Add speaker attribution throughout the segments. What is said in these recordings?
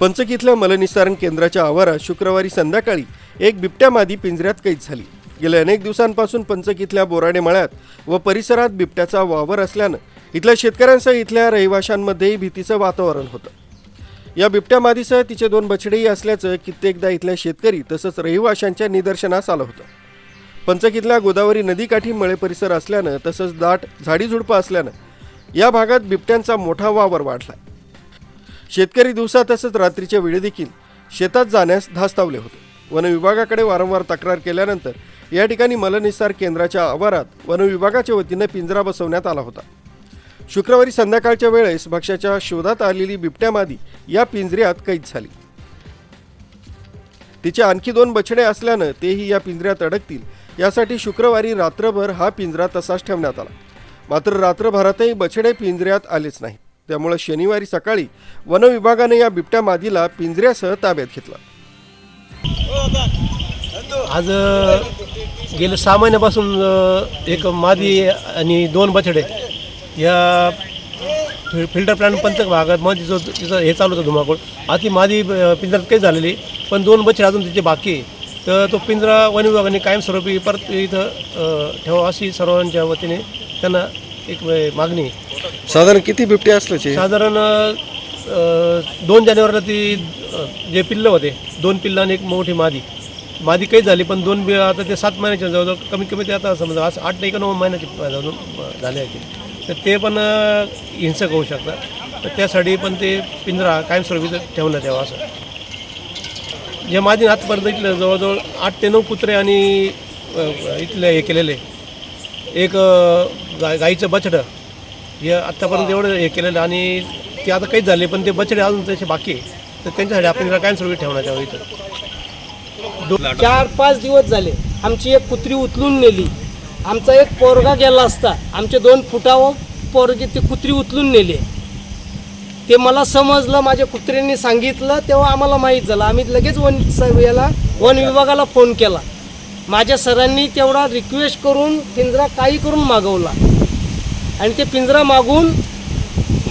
Speaker 1: पंचक इथल्या मलनिस्सारण केंद्राच्या आवारात शुक्रवारी संध्याकाळी एक बिबट्या मादी पिंजऱ्यात कैद झाली. गेल्या अनेक दिवसांपासून पंचक इथल्या बोराडे मळ्यात व परिसरात बिबट्याचा वावर असल्यानं इथल्या शेतकऱ्यांसह इथल्या रहिवाशांमध्येही भीतीचं वातावरण होतं. या बिबट्या मादीसह तिचे दोन बछडेही असल्याचं कित्येकदा इथल्या शेतकरी तसंच रहिवाशांच्या निदर्शनास आलं होतं. पंचक इथल्या गोदावरी नदीकाठी मळे परिसर असल्यानं तसंच दाट झाडीझुडपं असल्यानं या भागात बिबट्यांचा मोठा वावर वाढला शेतकरी दिवसा तसंच रात्रीच्या वेळी देखील शेतात जाण्यास धास्तावले होते. वन विभागाकडे वारंवार तक्रार केल्यानंतर या ठिकाणी मलनिस्सार केंद्राच्या आवारात वन विभागाच्या वतीनं पिंजरा बसवण्यात आला होता. शुक्रवारी संध्याकाळच्या वेळेस भक्ष्याच्या शोधात आलेली बिबट्या मादी या पिंजऱ्यात कैद झाली. तिचे आणखी दोन बछडे असल्यानं तेही या पिंजऱ्यात अडकतील यासाठी शुक्रवारी रात्रभर हा पिंजरा तसाच ठेवण्यात आला. मात्र रात्रभरातही बछडे पिंजऱ्यात आलेच नाहीत. त्यामुळे शनिवारी सकाळी वनविभागाने या बिबट्या मादीला पिंजऱ्यासह ताब्यात घेतला
Speaker 2: आज गेल्या सहा महिन्यापासून एक मादी आणि दोन बछडे या फि- फिल्टर प्लॅन पंचक भागात मग जो तिचं हे चालू होतं धुमाकूळ आज ती मादी पिंजऱ्यात काही झालेली पण दोन बछडे अजून तिचे बाकी आहे. तर तो पिंजरा वनविभागाने कायमस्वरूपी परत इथं ठेवा अशी सर्वांच्या वतीने त्यांना एक मागणी. आहे.
Speaker 1: साधारण किती बिबटे असल्याचे
Speaker 2: साधारण अ, दोन जानेवारीला ती अ, जे पिल्लं होते दोन पिल्लं आणि एक मोठी मादी. मादी काही झाली पण दोन बी आता ते सात महिन्याच्या जवळजवळ कमीत कमी ते आता समजा असं आठ नाही का नऊ महिन्याचे झाले आहेत. तर ते पण अ, हिंसक होऊ शकतात. तर त्यासाठी पण ते पिंजरा कायमस्वरूपी ठेवण्यात यावं असं. जे मादी आजपर्यंत इथलं जवळजवळ आठ ते नऊ कुत्रे आणि अ, इथले हे केलेले. एक अ, गाय गाईचं बछडं. हे आत्तापर्यंत एवढं हे केलेलं आणि ते आता काहीच झाले पण ते बछडे अजून त्याचे बाकी आहे. तर त्यांच्यासाठी आपण काय स्वरूपी ठेवण्यात यावं इथं.
Speaker 3: चार पाच दिवस झाले. आमची एक कुत्री उचलून नेली. आमचा एक पोरगा गेला असता. आमचे दोन फुटावर पोरगे ती कुत्री उचलून नेली. ते मला समजलं माझ्या कुत्र्यांनी सांगितलं तेव्हा आम्हाला माहीत झालं. आम्ही लगेच वन याला वन विभागाला फोन केला. माझ्या सरांनी तेवढा रिक्वेस्ट करून पिंजरा काही करून मागवला आणि ते पिंजरा मागून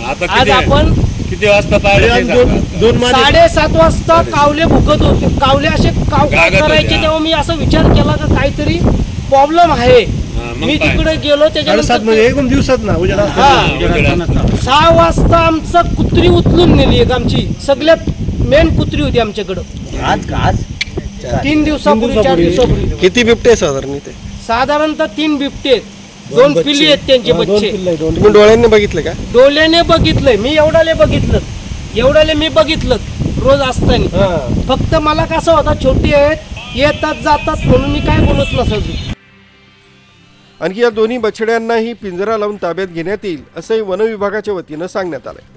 Speaker 4: आता
Speaker 3: आज
Speaker 4: किती
Speaker 3: आपण
Speaker 4: किती वाजता पाहिजे ते सांगा.
Speaker 2: दोन
Speaker 3: साडेसात वाजता कावले भुकत होते कावले असे काव काव
Speaker 4: गागत होते,
Speaker 3: करायचे
Speaker 4: हा.
Speaker 3: तेव्हा मी असा विचार केला का काहीतरी प्रॉब्लेम आहे
Speaker 4: हा, मग
Speaker 3: मी
Speaker 4: काय?
Speaker 3: तिकडे गेलो
Speaker 2: साडेसात
Speaker 3: त्याच्यानंतर
Speaker 2: म्हणजे एकदम दिवसात ना उजेडा असतो.
Speaker 3: हा.
Speaker 4: उजेड असतो.
Speaker 3: सहा वाजता आमचं कुत्री उचलून नेली एक आमची सगळ्यात मेन कुत्री होती आमच्याकडं
Speaker 5: आज आज
Speaker 3: तीन दिवसापूर्वी चार दिवसापूर्वी.
Speaker 1: किती बिबटे साधारण इथे
Speaker 3: साधारणतः तीन बिबटे आहेत. दोन पिल्ली आहेत त्यांचे बच्चे.
Speaker 1: तुम्ही डोळ्यांनी बघितले का?
Speaker 3: डोल्याने बघितलंय. मी एवढाले बघितलं. एवढाले मी बघितलं. रोज असताना.
Speaker 2: हा.
Speaker 3: फक्त मला कसं होता छोटी आहेत येतात जातात म्हणून मी काय बोलत नसायचो.
Speaker 1: आणखी या दोन्ही बछड्यांनाही पिंजरा लावून ताब्यात घेण्यात येईल असंही वन विभागाच्या वतीनं सांगण्यात आलंय.